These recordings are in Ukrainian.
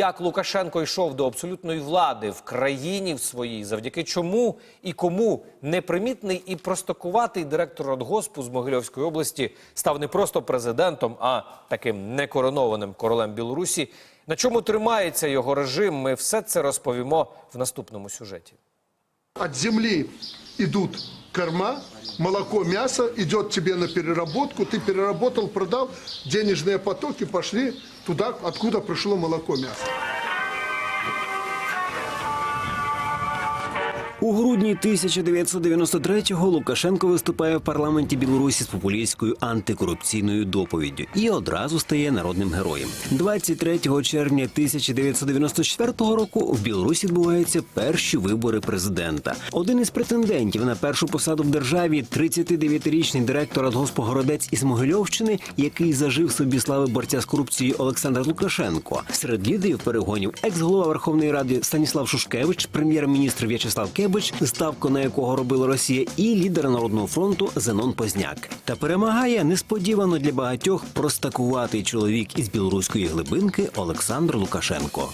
як Лукашенко йшов до абсолютної влади в країні в своїй, завдяки чому і кому непримітний і простокуватий директор Радгоспу з Могильовської області став не просто президентом, а таким некоронованим королем Білорусі. На чому тримається його режим? Ми все це розповімо в наступному сюжеті. От земли идут корма, молоко, мясо идет тебе на переработку. Ты переработал, продал, денежные потоки пошли туда, откуда пришло молоко, мясо. У грудні 1993-го Лукашенко виступає в парламенті Білорусі з популістською антикорупційною доповіддю і одразу стає народним героєм. 23 червня 1994 року в Білорусі відбуваються перші вибори президента. Один із претендентів на першу посаду в державі, 39-річний директор Радгоспу Городець із Могильовщини, який зажив собі слави борця з корупцією Олександр Лукашенко. Серед лідерів перегонів екс-голова Верховної Ради Станіслав Шушкевич, прем'єр-міністр В'ячеслав Кебич, ставку на якого робила Росія, і лідер народного фронту Зенон Позняк. Та перемагає несподівано для багатьох простакуватий чоловік із білоруської глибинки Олександр Лукашенко.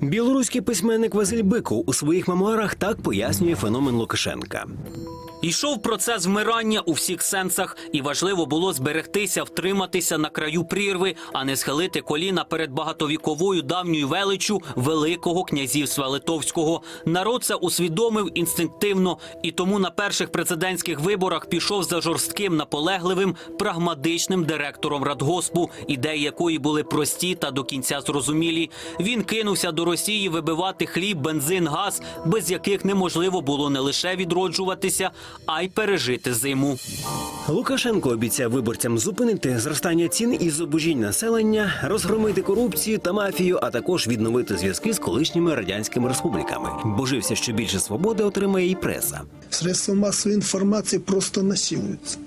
Білоруський письменник Василь Биков у своїх мемуарах так пояснює феномен Лукашенка. Йшов процес вмирання у всіх сенсах, і важливо було зберегтися, втриматися на краю прірви, а не схилити коліна перед багатовіковою давньою величчю великого князівства Литовського. Народ це усвідомив інстинктивно, і тому на перших президентських виборах пішов за жорстким, наполегливим, прагматичним директором Радгоспу, ідеї якої були прості та до кінця зрозумілі. Він кинувся до Росії вибивати хліб, бензин, газ, без яких неможливо було не лише відроджуватися, а й пережити зиму. Лукашенко обіцяв виборцям зупинити зростання цін і зубожінь населення, розгромити корупцію та мафію, а також відновити зв'язки з колишніми радянськими республіками. Божився, що більше свободи отримає і преса. Средства масової інформації просто насилуются.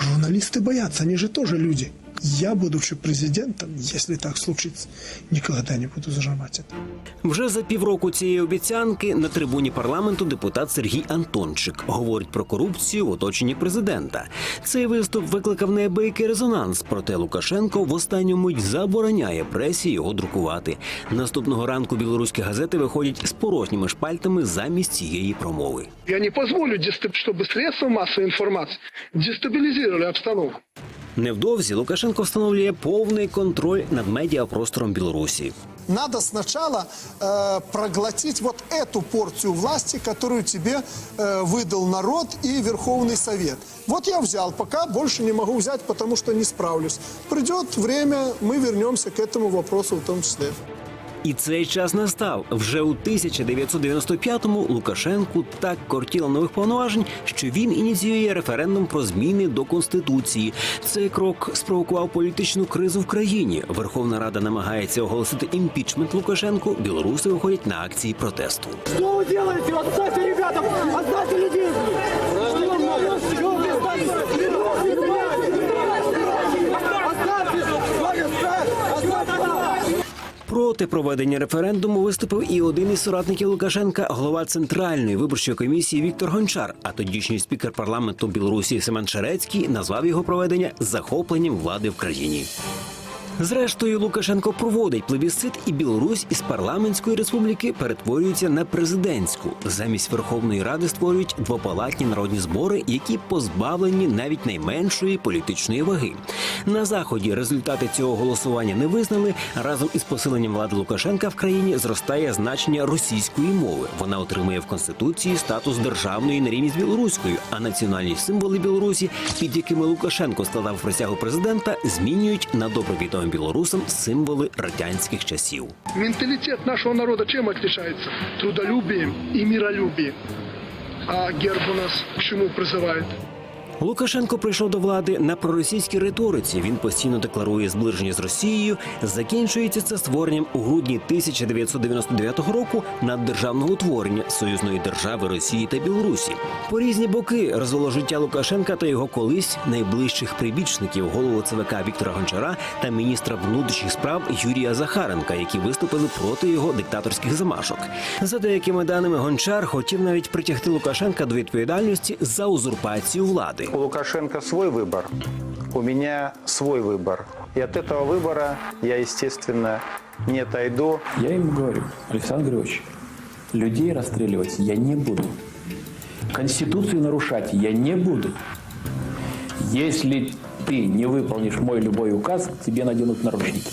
Журналісти бояться, вони ж теж люди. Я, будучи президентом, если так случится, никогда не буду зажимать это. Вже за півроку цієї обіцянки на трибуні парламенту депутат Сергій Антончик говорить про корупцію в оточенні президента. Цей виступ викликав неабиякий резонанс. Проте Лукашенко в останню мить забороняє пресі його друкувати. Наступного ранку білоруські газети виходять з порожніми шпальтами замість цієї промови. Я не позволю, дестаб- чтобы средства массовой информации дестабилизировали обстановку. Невдовзі Лукашенко встановлює повний контроль над медіапростором Білорусі. Надо сначала э, проглотить вот эту порцию власти, которую тебе э, выдал народ и Верховный Совет. Вот я взял, пока больше не могу взять, потому что не справлюсь. Придет время, мы вернемся к этому вопросу в том числе. І цей час настав. Вже у 1995-му Лукашенку так кортіло нових повноважень, що він ініціює референдум про зміни до конституції. Цей крок спровокував політичну кризу в країні. Верховна Рада намагається оголосити імпічмент Лукашенку. Білоруси виходять на акції протесту. Что вы делаете? Отставьте ребятам! Отставьте людей! Проти проведення референдуму виступив і один із соратників Лукашенка, голова центральної виборчої комісії Віктор Гончар. А тодішній спікер парламенту Білорусі Семен Шерецький назвав його проведення захопленням влади в країні. Зрештою, Лукашенко проводить плебісцит, і Білорусь із парламентської республіки перетворюється на президентську. Замість Верховної Ради створюють двопалатні народні збори, які позбавлені навіть найменшої політичної ваги. На заході результати цього голосування не визнали. Разом із посиленням влади Лукашенка в країні зростає значення російської мови. Вона отримує в конституції статус державної на рівні з білоруською, а національні символи Білорусі, під якими Лукашенко складав присягу президента, змінюють на добро білорусам символи радянських часів. Менталітет нашого народу чим відрізняється? Трудолюбієм і миролюбієм. А герб у нас к чому призывает? Лукашенко прийшов до влади на проросійській риториці. Він постійно декларує зближення з Росією. Закінчується це створенням у грудні 1999 року наддержавного утворення союзної держави Росії та Білорусі. По різні боки розвело життя Лукашенка та його колись найближчих прибічників голову ЦВК Віктора Гончара та міністра внутрішніх справ Юрія Захаренка, які виступили проти його диктаторських замашок. За деякими даними, Гончар хотів навіть притягти Лукашенка до відповідальності за узурпацію влади. У Лукашенко свой выбор. у меня свой выбор. И от этого выбора я, естественно, не отойду. Я ему говорю, Александр Григорьевич, людей расстреливать я не буду. Конституцию нарушать я не буду. Если ты не выполнишь мой любой указ, тебе наденут наручники.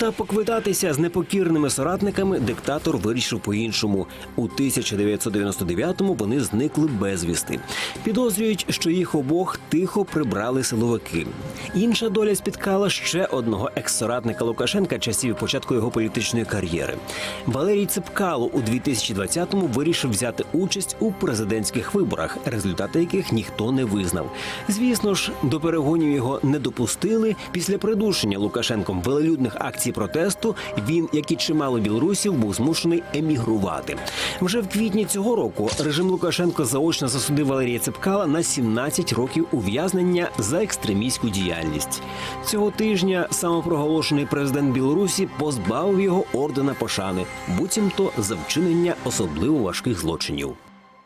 Та поквитатися з непокірними соратниками диктатор вирішив по-іншому. У 1999-му вони зникли безвісти. Підозрюють, що їх обох тихо прибрали силовики. Інша доля спіткала ще одного екс-соратника Лукашенка часів початку його політичної кар'єри. Валерій Цепкало у 2020-му вирішив взяти участь у президентських виборах, результати яких ніхто не визнав. Звісно ж, до перегонів його не допустили. Після придушення Лукашенком велелюдних акцій протесту він, як і чимало білорусів, був змушений емігрувати. Вже в квітні цього року режим Лукашенко заочно засудив Валерія Цепкала на 17 років ув'язнення за екстремістську діяльність. Цього тижня самопроголошений президент Білорусі позбавив його ордена пошани, буцімто за вчинення особливо важких злочинів.